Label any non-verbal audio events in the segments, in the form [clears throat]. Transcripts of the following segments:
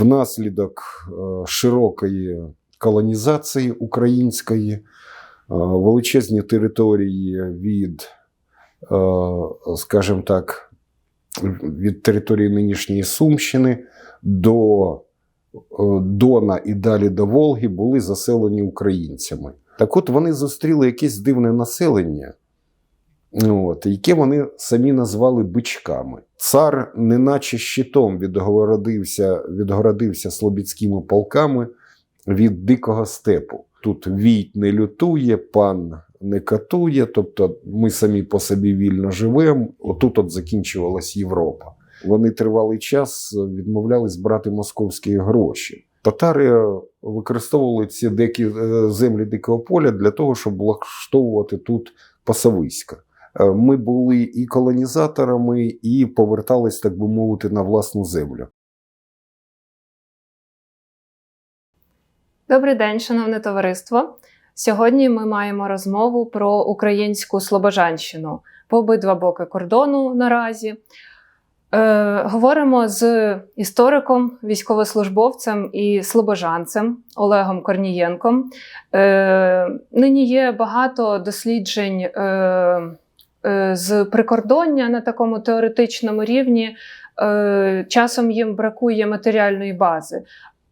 внаслідок е, широкої колонізації української, е, величезні території від, е, скажімо так, від території нинішньої Сумщини до Дона і далі до Волги були заселені українцями. Так от вони зустріли якесь дивне населення, от, яке вони самі назвали бичками. Цар, неначе щитом відгородився, відгородився слобідськими полками від дикого степу. Тут війт не лютує, пан не катує, тобто ми самі по собі вільно живемо. Отут от закінчувалась Європа. Вони тривалий час відмовлялись брати московські гроші. Татари використовували ці дикі е, землі дикого поля для того, щоб влаштовувати тут пасовиська. Е, Ми були і колонізаторами, і повертались, так би мовити, на власну землю. Добрий день, шановне товариство. Сьогодні ми маємо розмову про українську Слобожанщину по обидва боки кордону наразі. Е, говоримо з істориком, військовослужбовцем і слобожанцем Олегом Корнієнком. Е, нині є багато досліджень е, з прикордоння на такому теоретичному рівні. Е, часом їм бракує матеріальної бази.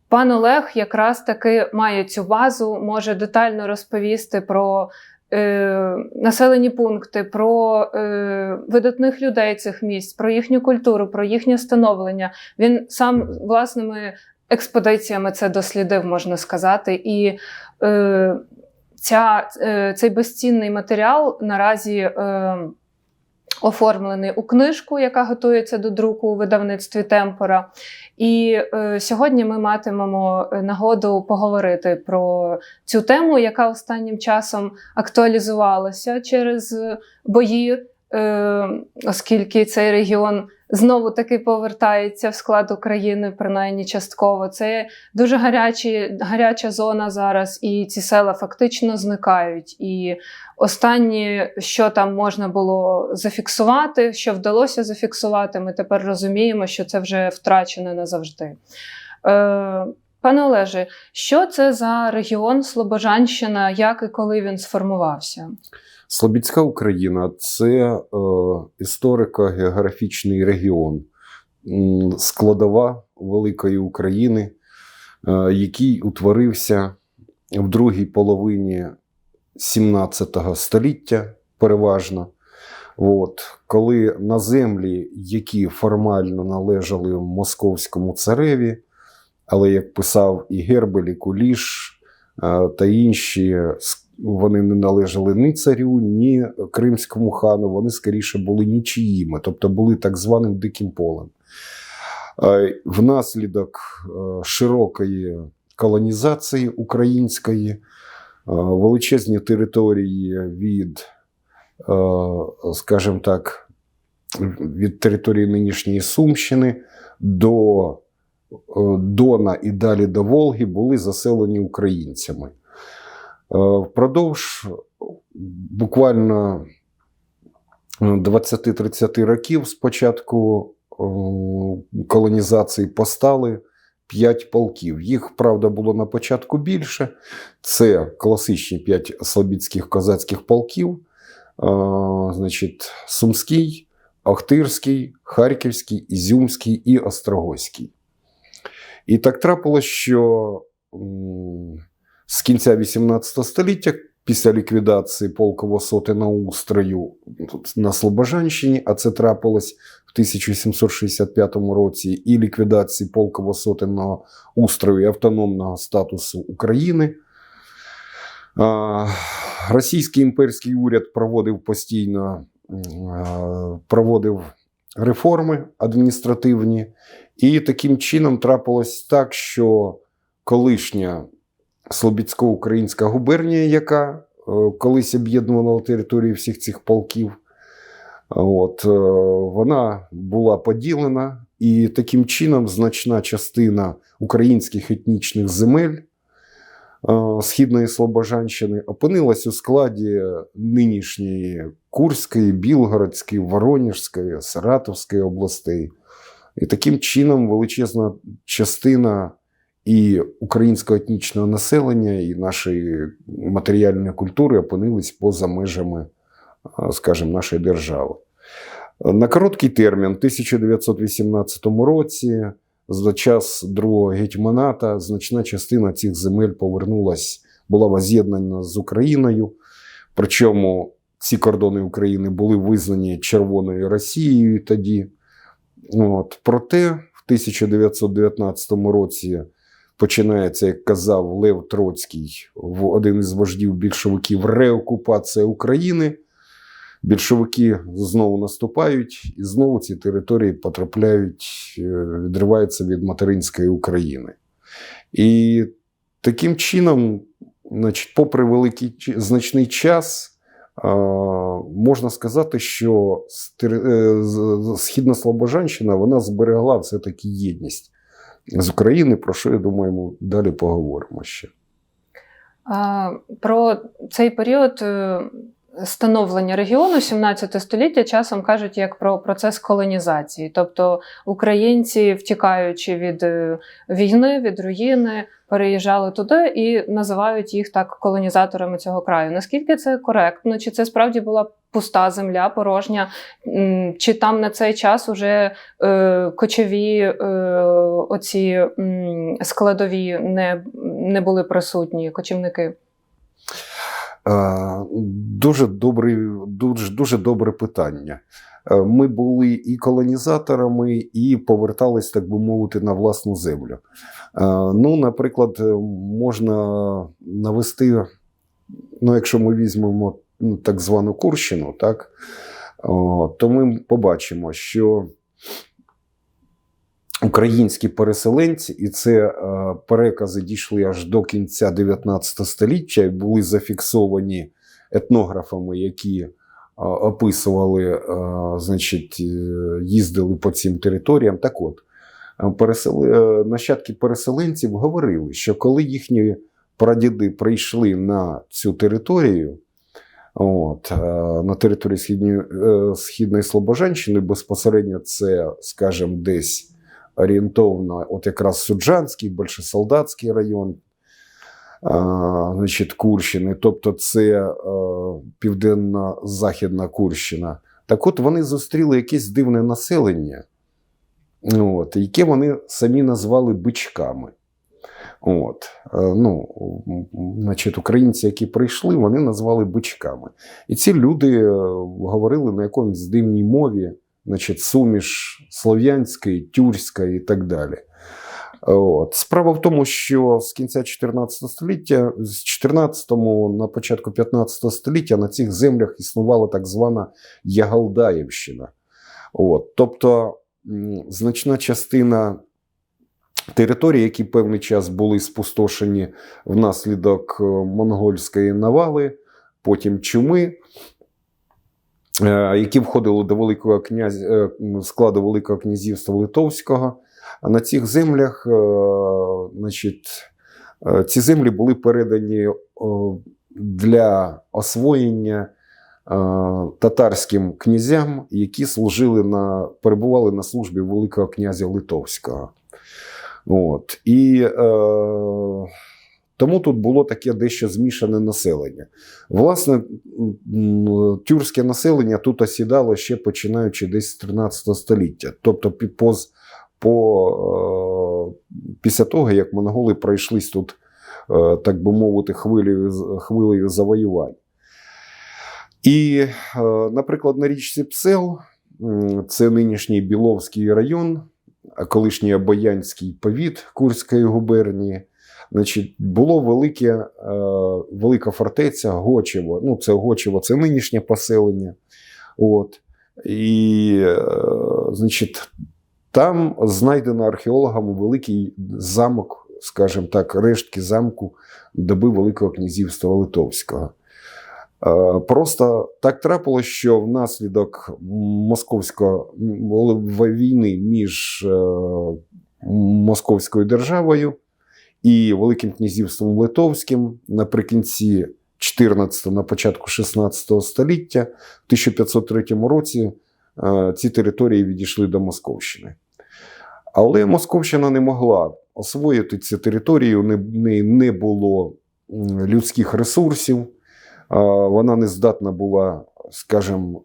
Пан Олег якраз таки має цю базу, може детально розповісти про е, населені пункти, про е, видатних людей цих місць, про їхню культуру, про їхнє становлення. Він сам власними експедиціями це дослідив, можна сказати. І е, ця, е, цей безцінний матеріал наразі. Е, Оформлений у книжку, яка готується до друку у видавництві Темпора. І е, сьогодні ми матимемо е, нагоду поговорити про цю тему, яка останнім часом актуалізувалася через бої, оскільки цей регіон знову таки повертається в склад України, принаймні частково. Це дуже гарячі, гаряча зона зараз, і ці села фактично зникають. І останнє, що там можна було зафіксувати, що вдалося зафіксувати, ми тепер розуміємо, що це вже втрачено назавжди. Е, Пане Олеже, що це за регіон Слобожанщина, як і коли він сформувався? Слобідська Україна це е, історико-географічний регіон, складова великої України, е, який утворився в другій половині 17 століття, переважно. От, коли на землі, які формально належали московському цареві, але як писав і Гербель, і Куліш е, та інші, вони не належали ні царю, ні кримському хану, вони скоріше були нічиїми, тобто були так званим диким полем. Е, Внаслідок е, широкої колонізації української, величезні території від, скажімо так, від території нинішньої Сумщини до Дона і далі до Волги були заселені українцями. Е, Впродовж буквально 20-30 років з початку е, колонізації постали 5 полків. Їх, правда, було на початку більше. Це класичні 5 слобідських козацьких полків, е, значить, Сумський, Охтирський, Харківський, Ізюмський і Острогоський. І так трапилось, що з кінця 18 століття, після ліквідації полкового сотена устрою на Слобожанщині, а це трапилось в 1765 році, і ліквідації полкового сотенного устрою і автономного статусу України. Російський імперський уряд проводив постійно проводив реформи адміністративні, і таким чином трапилось так, що колишня Слобідсько-Українська губернія, яка е, колись об'єднувала територію всіх цих полків, от, е, вона була поділена, і таким чином значна частина українських етнічних земель е, Східної Слобожанщини опинилась у складі нинішньої Курської, Білгородської, Воронежської, Саратовської областей. І таким чином величезна частина і українського етнічного населення, і нашої матеріальної культури опинились поза межами, скажімо, нашої держави. На короткий термін, в 1918 році, за час другого гетьманата, значна частина цих земель повернулась, була воз'єднана з Україною. Причому ці кордони України були визнані Червоною Росією тоді. От. Проте в 1919 році починається, як казав Лев Троцький, один із вождів більшовиків, реокупація України. Більшовики знову наступають, і знову ці території потрапляють, е, відриваються від материнської України. І таким чином, значить, попри великий значний час, можна сказати, що е, Східна Слобожанщина вона зберегла все-таки єдність з України, про що я думаю, ми далі поговоримо ще. Про цей період е, становлення регіону 17 століття часом кажуть як про процес колонізації. Тобто українці, втікаючи від е, війни, від руїни, переїжджали туди і називають їх так колонізаторами цього краю. Наскільки це коректно? Чи це справді була пуста земля, порожня? Чи там на цей час уже е, кочові е, оці складові не, не були присутні, кочівники? Е, Дуже добре, дуже, дуже добре питання. Е, Ми були і колонізаторами, і повертались, так би мовити, на власну землю. Е, Ну, наприклад, можна навести, ну, якщо ми візьмемо ну, так звану Курщину, так, то ми побачимо, що українські переселенці, і це е, перекази дійшли аж до кінця 19 століття і були зафіксовані етнографами, які е, описували, е, значить, їздили по цим територіям. Так от, пересели... нащадки переселенців говорили, що коли їхні прадіди прийшли на цю територію, От, на території Східної, е, Східної Слобожанщини безпосередньо це, скажімо, десь орієнтовно, от якраз Суджанський, Большесолдатський район, значить, Курщини, тобто це е, південно-західна Курщина. Так от вони зустріли якесь дивне населення, от, яке вони самі назвали бичками. От, е, ну, значить, українці, які прийшли, вони назвали бичками. І ці люди е, говорили на якомусь дивній мові, значить, суміш слов'янської, тюркської і так далі. От. Справа в тому, що з кінця 14 століття, з 14-му на початку 15 століття на цих землях існувала так звана Ягалдаївщина. От. Тобто значна частина територій, які певний час були спустошені внаслідок е, монгольської навали, потім чуми, які входили до Великого князь... е, складу Великого князівства Литовського. А на цих землях е, значить, е, ці землі були передані для освоєння е, татарським князям, які служили на, перебували на службі Великого князя Литовського. От. І е, тому тут було таке дещо змішане населення. Власне, тюркське населення тут осідало ще починаючи десь з 13 століття. Тобто, поз, по, е, після того, як монголи пройшлись тут, е, так би мовити, хвилею, хвилею завоювань. І, е, наприклад, на річці Псел, це нинішній Біловський район, колишній Обоянський повіт Курської губернії. Значить, було велике, е, велика фортеця Гочево. Ну, це Гочево, це нинішнє поселення. От. І, е, значить, там знайдено археологами великий замок, скажімо так, рештки замку доби Великого князівства Литовського. Е, Просто так трапилось, що внаслідок московського війни між е, Московською державою і Великим князівством Литовським наприкінці 14 на початку 16 століття, в 1503 році е, ці території відійшли до Московщини. Але Московщина не могла освоїти ці території, у неї не було людських ресурсів, вона не здатна була, скажімо,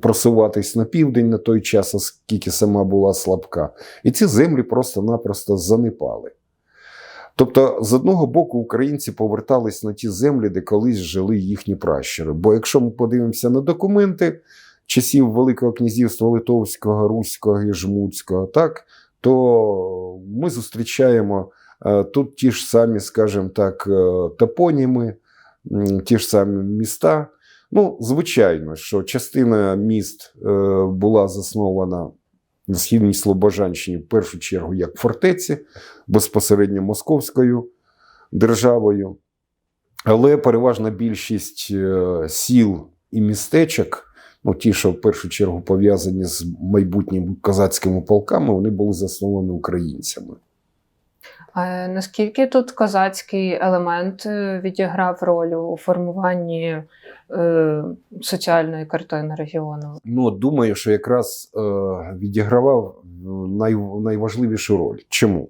просуватись на південь на той час, оскільки сама була слабка. І ці землі просто-напросто занепали. Тобто, з одного боку, українці повертались на ті землі, де колись жили їхні пращури. Бо якщо ми подивимося на документи часів Великого князівства Литовського, Руського і Жмутського, так, то ми зустрічаємо е, тут ті ж самі, скажімо так, е, топоніми, ті ж самі міста. Ну, звичайно, що частина міст е, була заснована на східній Слобожанщині в першу чергу як фортеці, безпосередньо московською державою. Але переважна більшість е, сіл і містечок, ну, ті, що в першу чергу пов'язані з майбутніми козацькими полками, вони були засновані українцями. Наскільки тут козацький елемент е, відіграв роль у формуванні е, соціальної картини регіону? Ну, думаю, що якраз е, відігравав най, найважливішу роль. Чому?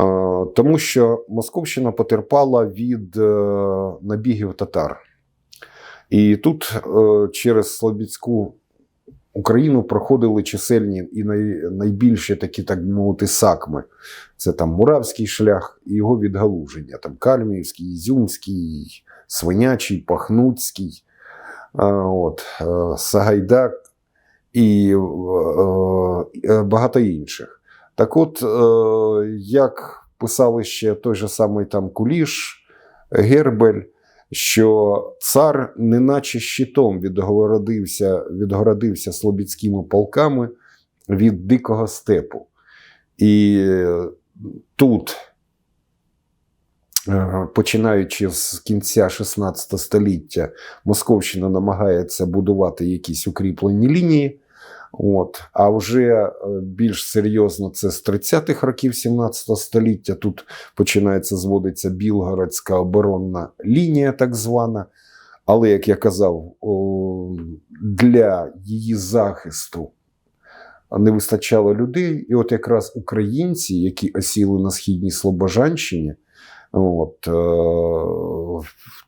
Е, тому що Московщина потерпала від е, набігів татар. І тут е, через Слобідську Україну проходили чисельні і най, найбільші такі, так мовити, сакми. Це там Муравський шлях і його відгалуження. Там Кальміївський, Ізюмський, Свинячий, Пахнуцький, от, е, Сагайдак і е, е, багато інших. Так от, як писали ще той же самий там Куліш, Гербель, що цар неначе щитом відгородився, відгородився слобідськими полками від дикого степу. І тут, е, починаючи з кінця 16 століття, Московщина намагається будувати якісь укріплені лінії. От. А вже е, більш серйозно це з 30-х років 17 століття. Тут починається зводиться Білгородська оборонна лінія, так звана. Але, як я казав, для її захисту не вистачало людей. І от якраз українці, які осіли на східній Слобожанщині, от, е, в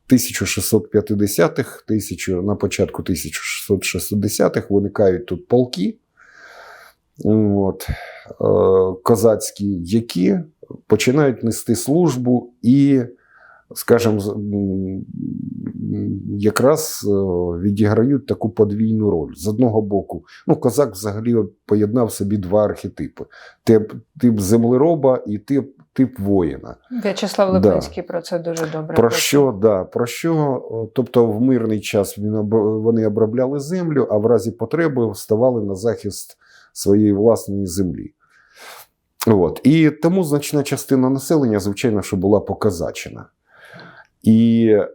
1650-х, тисячу, на початку 1660-х виникають тут полки от, е, козацькі, які починають нести службу і, скажімо, якраз е, відіграють таку подвійну роль. З одного боку, ну, козак взагалі поєднав собі два архетипи: тип, тип землероба і тип, тип воїна. В'ячеслав Да. Про це дуже добре. Про що, да, про що? Тобто в мирний час вони обробляли землю, а в разі потреби вставали на захист своєї власної землі. От. І тому значна частина населення, звичайно, що була показачена. І е,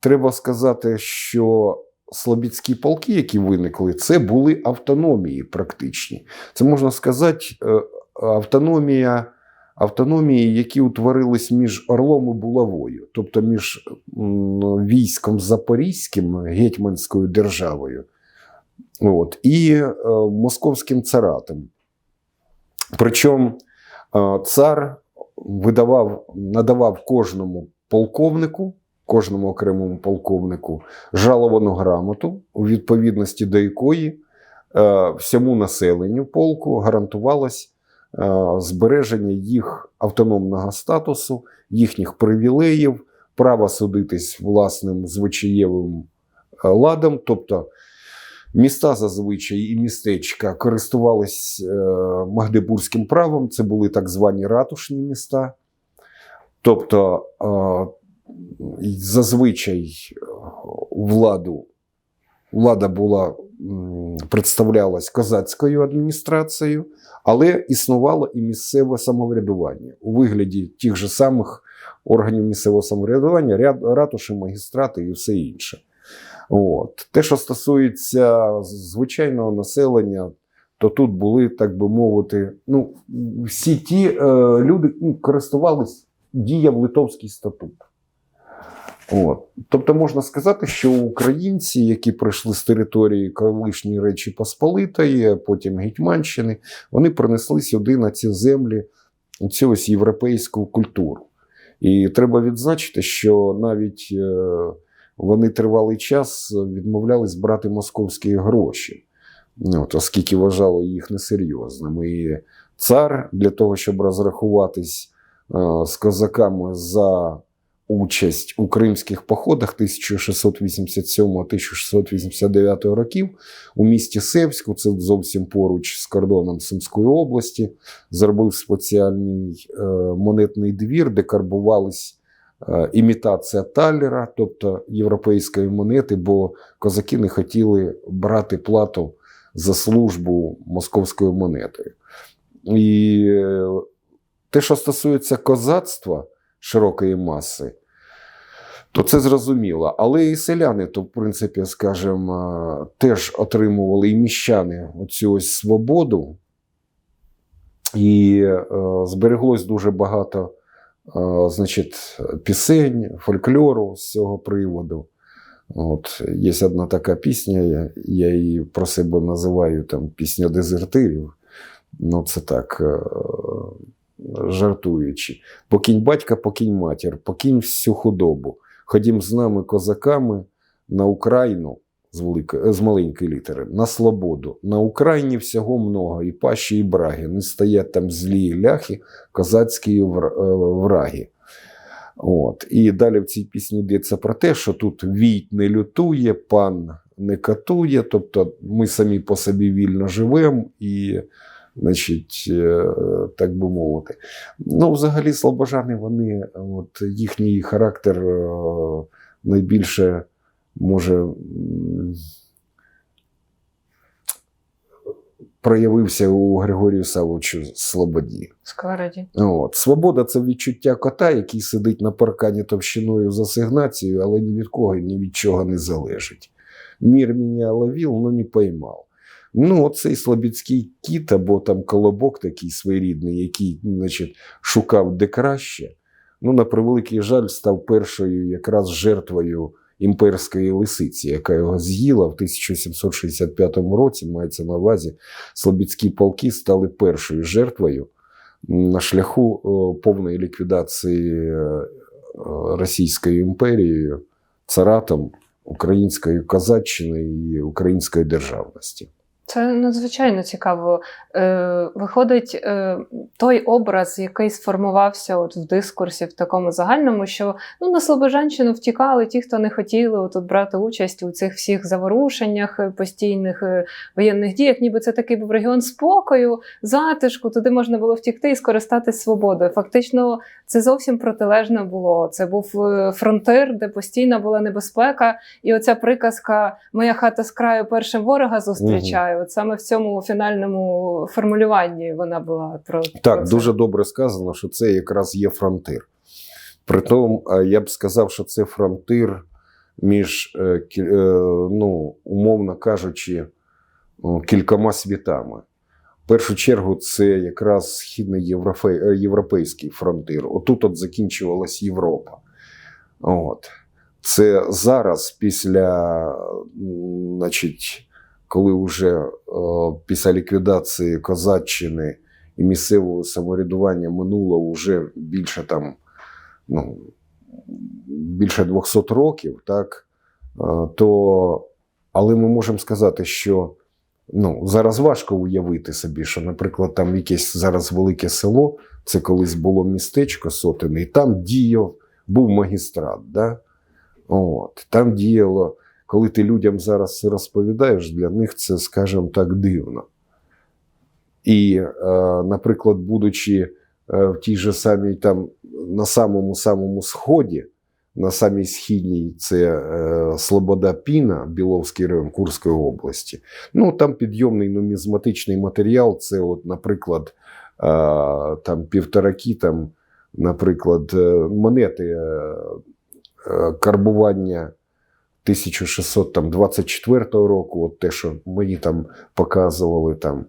треба сказати, що слобідські полки, які виникли, це були автономії практичні. Це можна сказати, е, автономія автономії, які утворились між Орлом і Булавою, тобто між військом Запорізьким, гетьманською державою, от, і е, московським царатом. Причому е, цар видавав, надавав кожному полковнику, кожному окремому полковнику жаловану грамоту, у відповідності до якої е, всьому населенню полку гарантувалось збереження їх автономного статусу, їхніх привілеїв, права судитись власним звичаєвим е, ладом. Тобто міста зазвичай і містечка користувались е, магдебурзьким правом, це були так звані ратушні міста. Тобто е, зазвичай е, владу, влада була представлялась козацькою адміністрацією, але існувало і місцеве самоврядування у вигляді тих же самих органів місцевого самоврядування, ряд, ратуші, магістрати і все інше. От. Те, що стосується звичайного населення, то тут були, так би мовити, ну, всі ті е, люди ну, користувались діяв Литовський статут. От. Тобто можна сказати, що українці, які прийшли з території колишньої Речі Посполитої, потім Гетьманщини, вони принесли сюди на ці землі цю ось європейську культуру. І треба відзначити, що навіть е, вони тривалий час відмовлялись брати московські гроші, от, оскільки вважали їх несерйозними. І цар для того, щоб розрахуватись е, з козаками за участь у кримських походах 1687-1689 років у місті Севську, це зовсім поруч з кордоном Сумської області, зробив спеціальний е, монетний двір, де карбувались е, імітація талера, тобто європейської монети, бо козаки не хотіли брати плату за службу московською монетою. І е, те, що стосується козацтва широкої маси, то це зрозуміло. Але і селяни, то, в принципі, скажімо, теж отримували і міщани оцю ось свободу. І е, збереглось дуже багато е, значить, пісень, фольклору з цього приводу. От, є одна така пісня, я, я її про себе називаю там, пісня дезертирів. Ну, це так, е, жартуючи. Покінь батька, покінь матір, покінь всю худобу. Ходім з нами, козаками, на Україну з, великої, з маленької літери, на свободу. На Україні всього много, і пащі, і браги. Не стоять там злі ляхи, козацькі е, враги. От. І далі в цій пісні йдеться про те, що тут війт не лютує, пан не катує, тобто ми самі по собі вільно живемо і, значить, е, так би мовити. Ну, взагалі, слобожани, вони, от, їхній характер е, найбільше може. Проявився у Григорію Савовичу Слободі. Сковороді. От. Свобода це відчуття кота, який сидить на паркані товщиною за сигнацією, але ні від кого ні від чого не залежить. Мір мене ловив, но не поймав. Ну, оцей слобідський кіт або там колобок такий своєрідний, який значить, шукав де краще. Ну, на превеликий жаль, став першою якраз жертвою імперської лисиці, яка його з'їла в 1765 році. Мається на увазі, слобідські полки стали першою жертвою на шляху повної ліквідації е, Російською імперією, царатом української козаччини і української державності. Це надзвичайно цікаво. Е, виходить, е, той образ, який сформувався от в дискурсі в такому загальному, що ну, на Слобожанщину втікали ті, хто не хотіли тут брати участь у цих всіх заворушеннях, е, постійних е, воєнних діях, ніби це такий був регіон спокою, затишку, туди можна було втікти і скористатись свободою. Фактично, це зовсім протилежне було. Це був е, фронтир, де постійна була небезпека, і оця приказка Моя хата з краю першим ворога зустрічає. От саме в цьому фінальному формулюванні вона була про про Так, це. дуже добре сказано, що це якраз є фронтир. Притом, е, я б сказав, що це фронтир між, е, е, ну, умовно кажучи, кількома світами. В першу чергу, це якраз східний європейський фронтир. Отут от закінчувалась Європа. От. Це зараз, після, значить, коли вже е, після ліквідації Козаччини і місцевого самоврядування минуло вже більше там, ну, більше 200 років, так, е, то, але ми можемо сказати, що ну, зараз важко уявити собі, що, наприклад, там якесь зараз велике село, це колись було містечко сотене, і там діяв, був магістрат. Да? От, там діяло, коли ти людям зараз це розповідаєш, для них це, скажімо так, дивно. І, е, наприклад, будучи е, в тій же самій там на самому самому сході, на самій східній це е, Слобода Піна, Біловський район Курської області. Ну там підйомний нумізматичний матеріал. Це, от, наприклад, там півтораки, там, наприклад, монети карбування 1624 року, от те, що мені там показували там.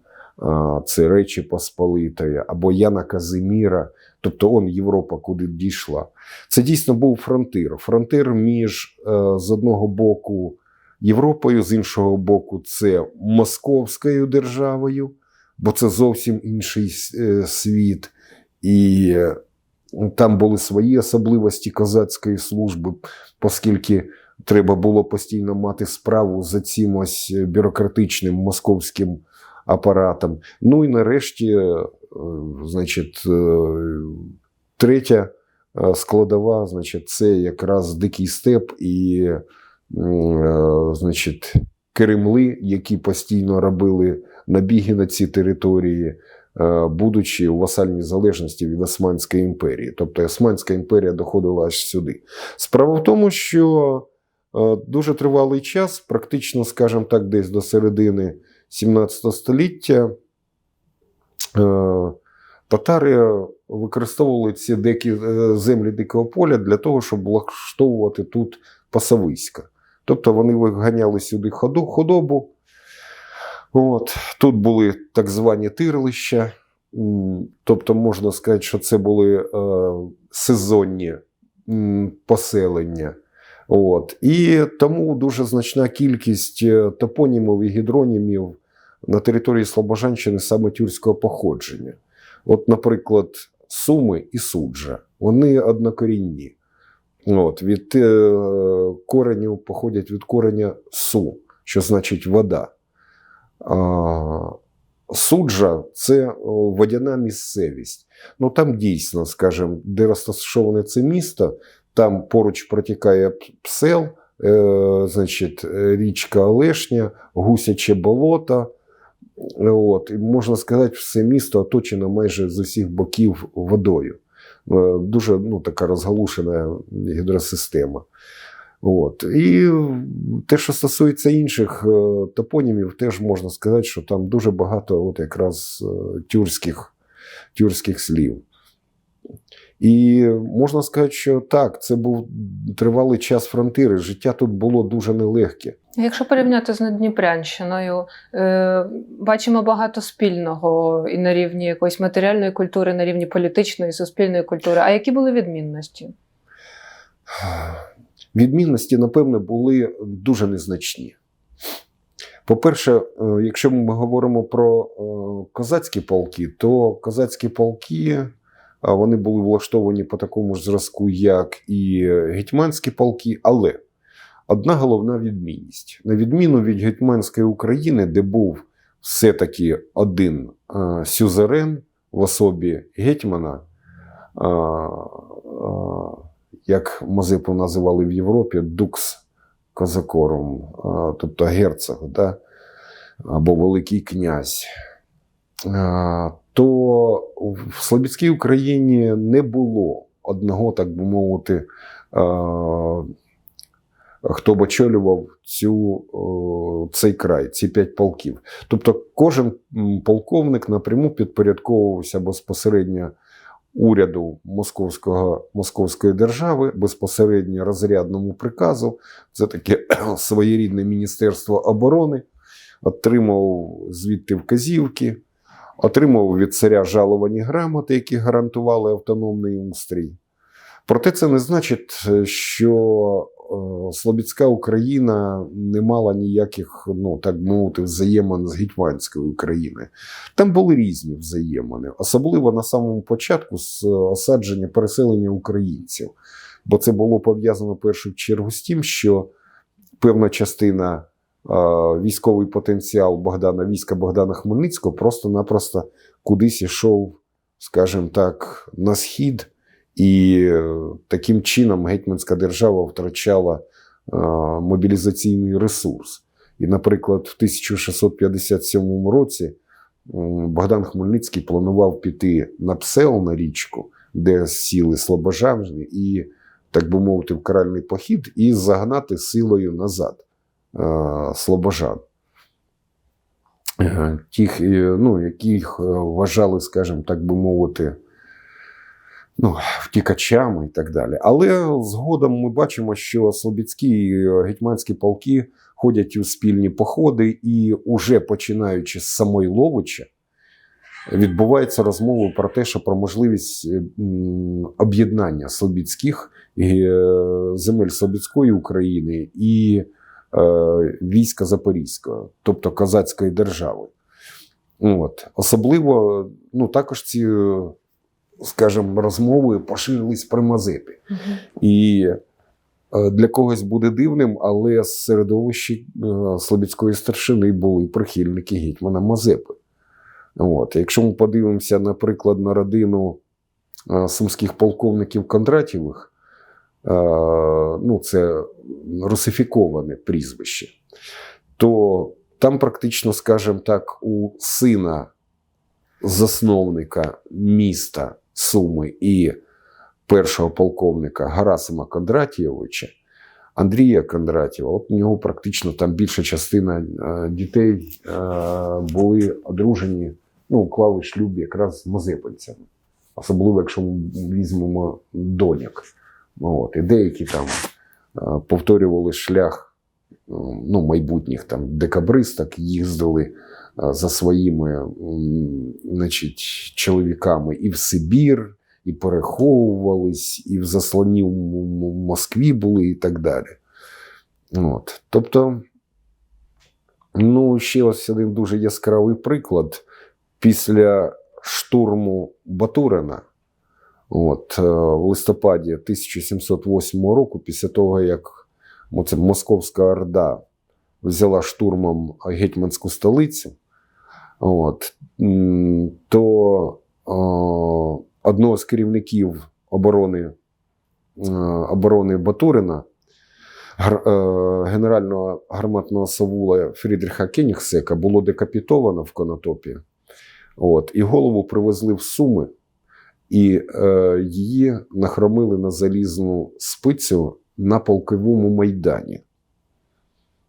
це Речі Посполитої, або Яна Казиміра, тобто он Європа, куди дійшла. Це дійсно був фронтир. Фронтир між е, з одного боку Європою, з іншого боку, це Московською державою, бо це зовсім інший е, світ. І там були свої особливості козацької служби, оскільки треба було постійно мати справу з цим ось бюрократичним московським апаратом. Ну і нарешті, е, значить, е, третя е, складова, значить, це якраз дикий степ і, значить, Кремли, які постійно робили набіги на ці території, будучи у васальній залежності від Османської імперії. Тобто Османська імперія доходила аж сюди. Справа в тому, що дуже тривалий час, практично, скажімо так, десь до середини 17 століття, е, татари використовували ці дикі, е, землі дикого поля для того, щоб влаштовувати тут пасовиська. Тобто вони виганяли сюди ходу, худобу. От. Тут були так звані тирлища. Тобто, можна сказати, що це були е, сезонні поселення. От. І тому дуже значна кількість е, топонімів і гідронімів на території Слобожанщини саме тюркського походження. От, наприклад, Суми і Суджа, вони однокорінні. От, від е, кореню походять від кореня су, що значить вода. А, суджа це водяна місцевість. Ну там дійсно, скажімо, де розташоване це місто, там поруч протікає псел, е, значить, е, річка Олешня, гусяче болото. От, і можна сказати, все місто оточено майже з усіх боків водою. Е, Дуже ну, така розгалушена гідросистема. От. І те, що стосується інших е, топонімів, теж можна сказати, що там дуже багато от якраз тюркських, тюркських слів. І можна сказати, що так, це був тривалий час фронтири. Життя тут було дуже нелегке. Якщо порівняти з Надніпрянщиною, е, бачимо багато спільного і на рівні якоїсь матеріальної культури, на рівні політичної, суспільної культури. А які були відмінності? Відмінності, напевне, були дуже незначні. По-перше, е, якщо ми говоримо про е, козацькі полки, то козацькі полки вони були влаштовані по такому ж зразку, як і гетьманські полки, але одна головна відмінність. На відміну від гетьманської України, де був все-таки один е, сюзерен в особі гетьмана, а, як Мазепу називали в Європі, дукс козакорум, а, тобто герцог, да? або Великий князь. То в Слобідській Україні не було одного, так би мовити, хто б очолював цю, цей край, ці п'ять полків. Тобто кожен полковник напряму підпорядковувався безпосередньо уряду Московського, Московської держави, безпосередньо розрядному приказу. Це таке [clears throat] своєрідне Міністерство оборони, отримав звідти вказівки, отримав від царя жаловані грамоти, які гарантували автономний устрій. Проте це не значить, що е, Слобідська Україна не мала ніяких, ну так би мовити, взаємин з Гетьманською Україною. Там були різні взаємини, особливо на самому початку з осадження переселення українців. Бо це було пов'язано першу чергу з тим, що певна частина е, військовий потенціал Богдана, війська Богдана Хмельницького просто-напросто кудись ішов, скажімо так, на схід. І е, таким чином гетьманська держава втрачала е, мобілізаційний ресурс. І, наприклад, в 1657 році Богдан Хмельницький планував піти на Псел на річку, де сіли слобожани, і, так би мовити, в каральний похід, і загнати силою назад слобожан. Е, Тих, е, ну, яких е, вважали, скажімо, так би мовити, ну, втікачами і так далі. Але згодом ми бачимо, що слобідські і гетьманські полки ходять у спільні походи, і уже починаючи з Самойловича, відбувається розмова про те, що про можливість е, об'єднання Слобідських е, земель Слобідської України і е, війська Запорізького, тобто козацької держави. От. Особливо, ну, також ці, е, скажімо, розмови поширились при Мазепі. І е, для когось буде дивним, але з середовища е, Слобідської старшини були прихильники гетьмана Мазепи. От. Якщо ми подивимося, наприклад, на родину е, сумських полковників Кондратєвих, е, ну, це русифіковане прізвище, то там практично, скажімо так, у сина засновника міста Суми і першого полковника Гарасима Кондратєвича, Андрія Кондратєва, от у нього практично там більша частина е, дітей е, були одружені, ну, уклали шлюб якраз з мазепинцями. Особливо, якщо ми візьмемо доняк. От, і деякі там е, повторювали шлях е, ну, майбутніх там декабристок, їздили е, за своїми значить, чоловіками і в Сибір, і переховувались, і в заслоні в Москві були, і так далі. От. Тобто, ну, ще ось один дуже яскравий приклад. Після штурму Батурина, от, е, в листопаді 1708 року, після того, як оце Московська Орда взяла штурмом гетьманську столицю, от, то о, одного з керівників оборони, е, оборони Батурина, е, генерального гарматного савула Фрідріха Кенігсека було декапітовано в Конотопі. От, і голову привезли в Суми, і е, її нахромили на залізну спицю на полковому майдані.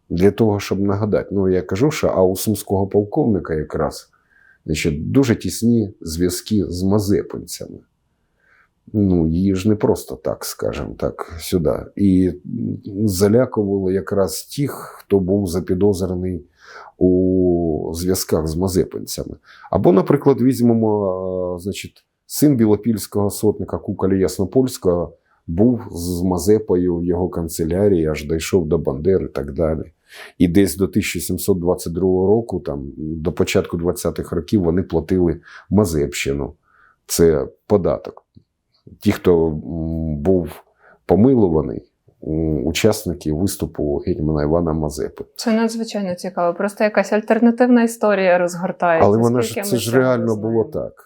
Для того, щоб нагадати. Ну, я кажу, що а у сумського полковника якраз значить, дуже тісні зв'язки з мазепинцями. Ну, її ж не просто так, скажімо так, сюди. І м, залякували якраз тих, хто був запідозрений у зв'язках з мазепинцями. Або, наприклад, візьмемо, е, значить, син білопільського сотника Куколя Яснопольського був з Мазепою в його канцелярії, аж дійшов до Бандер і так далі. І десь до 1722 року, там, до початку 20-х років, вони платили Мазепщину. Це податок. Ті, хто був помилуваний, учасники виступу гетьмана Івана Мазепи. Це надзвичайно цікаво. Просто якась альтернативна історія розгортається. Але вона ж це ж реально було так.